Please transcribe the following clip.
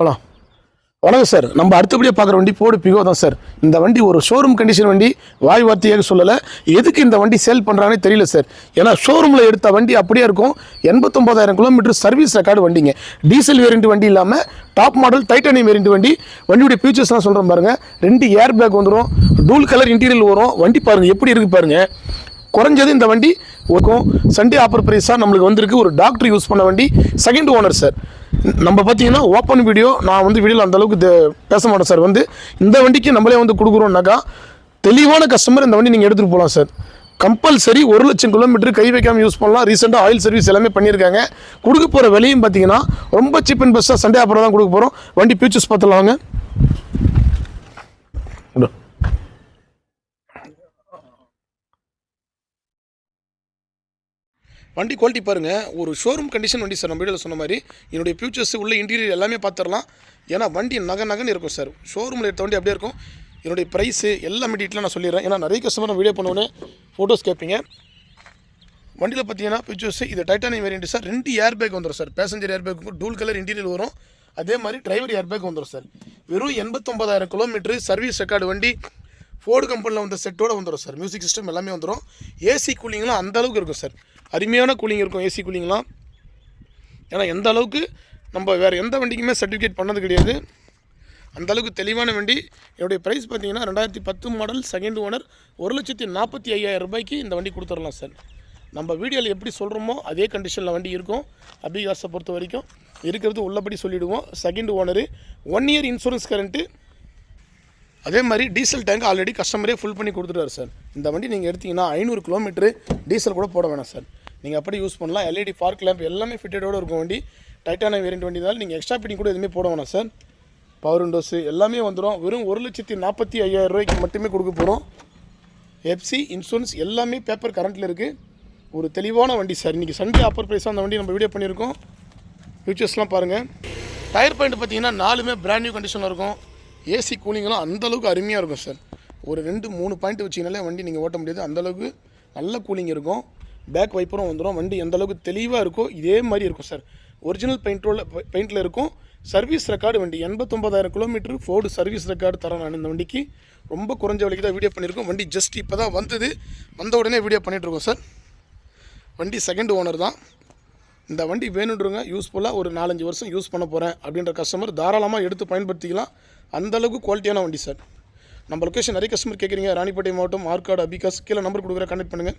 போகலாம் வணக்கம் சார். நம்ம அடுத்தபடியாக பார்க்குற வண்டி போடு பிகோ தான் சார். இந்த வண்டி ஒரு ஷோரூம் கண்டிஷன் வண்டி வாய் வார்த்தையாக சொல்லலை. எதுக்கு இந்த வண்டி சேல் பண்ணுறாங்கன்னு தெரியல சார். ஏன்னா ஷோரூமில் எடுத்த வண்டி அப்படியே இருக்கும். எண்பத்தொம்போதாயிரம் கிலோமீட்டர் சர்வீஸ் ரெக்கார்டு வண்டிங்க. டீசல் வேரியண்ட் வண்டி இல்லாமல் டாப் மாடல் டைட்டானியம் வேரியண்ட் வண்டி. வண்டியுடைய ஃபீச்சர்ஸ்லாம் சொல்கிறேன் பாருங்கள் ரெண்டு ஏர் பேக் வந்துடும் டூல் கலர் இன்டீரியல் வரும். வண்டி பாருங்கள் எப்படி இருக்குது பாருங்கள் குறைஞ்சது இந்த வண்டி இருக்கும் சண்டே ஆஃபர் ப்ரைஸாக நம்மளுக்கு வந்திருக்கு. ஒரு டாக்டர் யூஸ் பண்ண வண்டி. Second owner sir. நம்ம பார்த்தீங்கன்னா ஓப்பன் வீடியோ நான் வந்து வீடியோவில் அந்த அளவுக்கு பேச மாட்டேன் சார். வந்து இந்த வண்டிக்கு நம்மளே வந்து கொடுக்குறோம்னாக்கா தெளிவான கஸ்டமர் இந்த வண்டி நீங்கள் எடுத்துகிட்டு போகலாம் சார். கம்பல்சரி ஒரு லட்சம் கிலோமீட்டர் கை வைக்காமல் யூஸ் பண்ணலாம். ரீசெண்டாக ஆயில் சர்வீஸ் எல்லாமே பண்ணியிருக்காங்க. கொடுக்க போகிற விலையும் பார்த்தீங்கன்னா ரொம்ப சீப் அண்ட் பெஸ்ட்டாக சண்டே ஆஃபர் தான் கொடுக்க போகிறோம் வண்டி ஃபியூச்சர்ஸ் பார்த்துலாம் வண்டி குவாலிட்டி பாருங்கள் ஒரு ஷோரூம் கண்டிஷன் வண்டி சார் நம்ம வீடியோவில் சொன்ன மாதிரி என்னுடைய ஃபியூச்சர்ஸ் உள்ள இன்டீரியர் எல்லாமே பார்த்துடலாம் ஏன்னா வண்டி நகை நகன்னு இருக்கும் சார் ஷோரூமில் எடுத்த வண்டி அப்படியே இருக்கும். என்னுடைய ப்ரைஸு எல்லாமே டீட்டெயிலாக நான் சொல்லிடுறேன். ஏன்னா நிறைய கஸ்டமர் வீடியோ பண்ணோன்னே ஃபோட்டோஸ் கேட்பீங்க. வண்டியில் பார்த்தீங்கன்னா ஃபியூச்சர்ஸ் இது டைட்டானியம் வேரியன்ட் சார் ரெண்டு ஏர் பேக் வந்துடும் sir passenger air bag dual colour interior வரும். அதே மாதிரி டிரைவர் ஏர் பேக் வந்துடும் சார் வெறும் எண்பத்தொம்பதாயிரம் கிலோமீட்டர் சர்வீஸ் ரெக்கார்டு வண்டி ஃபோர்டு கம்பெனியில் வந்த செட்டோட வந்துடும் சார் மியூசிக் சிஸ்டம் எல்லாமே வந்துடும் ஏசி கூலிங்லாம் அந்த அளவுக்கு இருக்கும் சார் அருமையான கூலிங் இருக்கும் ஏசி கூலிங்லாம். ஏன்னா எந்த அளவுக்கு நம்ம வேறு எந்த வண்டிக்குமே சர்டிஃபிகேட் பண்ணது கிடையாது. அந்த அளவுக்கு தெளிவான வண்டி. என்னுடைய ப்ரைஸ் பார்த்தீங்கன்னா ரெண்டாயிரத்தி பத்து மாடல் செகண்ட் ஓனர் ஒரு லட்சத்தி நாற்பத்தி ஐயாயிரம் ரூபாய்க்கு இந்த வண்டி கொடுத்துடலாம் சார் நம்ம வீடியோவில் எப்படி சொல்கிறோமோ அதே கண்டிஷனில் வண்டி இருக்கும். அபிகாசை பொறுத்த வரைக்கும் இருக்கிறது உள்ளபடி சொல்லிவிடுவோம் second owner one year insurance current அதே மாதிரி டீசல் டேங்க் ஆல்ரெடி கஸ்டமரே ஃபுல் பண்ணி கொடுத்துட்டாரு சார் இந்த வண்டி நீங்கள் எடுத்தீங்கன்னா ஐநூறு கிலோமீட்டரு டீசல் கூட போட வேணாம் சார் நீங்கள் அப்படி யூஸ் பண்ணலாம். எல்இடி பார்க் லேம்ப் எல்லாமே ஃபிட்டடோடு இருக்கும் வண்டி. டைட்டான வேரியன்ட் வண்டினால நீங்கள் எக்ஸ்ட்ரா ஃபிட்டிங் கூட எதுவுமே போட வேணாம் சார் பவர் விண்டோஸு எல்லாமே வந்துடும் வெறும் ஒரு லட்சத்தி நாற்பத்தி ஐயாயிரம் ரூபாய்க்கு மட்டுமே கொடுக்க போகிறோம் எஃப்சி இன்சூரன்ஸ் எல்லாமே பேப்பர் கரண்ட்டில் இருக்குது ஒரு தெளிவான வண்டி சார் இன்றைக்கி சண்டே ஆஃபர் ப்ரைஸாக அந்த வண்டி நம்ம வீடியோ பண்ணியிருக்கோம். ஃபியூச்சர்ஸ்லாம் பாருங்கள் டயர் பாயிண்ட் பார்த்தீங்கன்னா நாலுமே பிராண்ட் நியூ கண்டிஷனில் இருக்கும். ஏசி கூலிங்கெல்லாம் அந்தளவுக்கு அருமையாக இருக்கும் சார் ஒரு ரெண்டு மூணு பாயிண்ட் வச்சிங்கனாலே வண்டி நீங்கள் ஓட்ட முடியாது. அந்த அளவுக்கு நல்ல கூலிங் இருக்கும். பேக் வைப்பரும் வந்துடும் வண்டி எந்த அளவுக்கு தெளிவாக இருக்கோ இதே மாதிரி இருக்கும் சார் ஒரிஜினல் பெயிண்டோட பெயிண்டில் இருக்கும். சர்வீஸ் ரெக்கார்டு வண்டி எண்பத்தொம்பதாயிரம் கிலோமீட்டர் ஃபோர்டு சர்வீஸ் ரெக்கார்டு தரேன் நான் இந்த வண்டிக்கு. ரொம்ப குறைஞ்ச விலைக்கு தான் வீடியோ பண்ணியிருக்கோம். வண்டி ஜஸ்ட் இப்போ தான் வந்தது. வந்த உடனே வீடியோ பண்ணிகிட்ருக்கோம் சார் வண்டி செகண்ட் ஓனர் தான். இந்த வண்டி வேணுன்றவங்க யூஸ்ஃபுல்லாக ஒரு நாலஞ்சு வருஷம் யூஸ் பண்ண போகிறேன் அப்படின்ற கஸ்டமர் தாராளமாக எடுத்து பயன்படுத்திக்கலாம். அந்தளவுக்கு குவாலிட்டியான வண்டி சார் நம்ம லொக்கேஷன் நிறைய கஸ்டமர் கேட்குறீங்க ராணிப்பேட்டை மாவட்டம் ஆர்காடு அபிகாஸ் கீழே நம்பர் கொடுக்குற கனெக்ட் பண்ணுங்கள்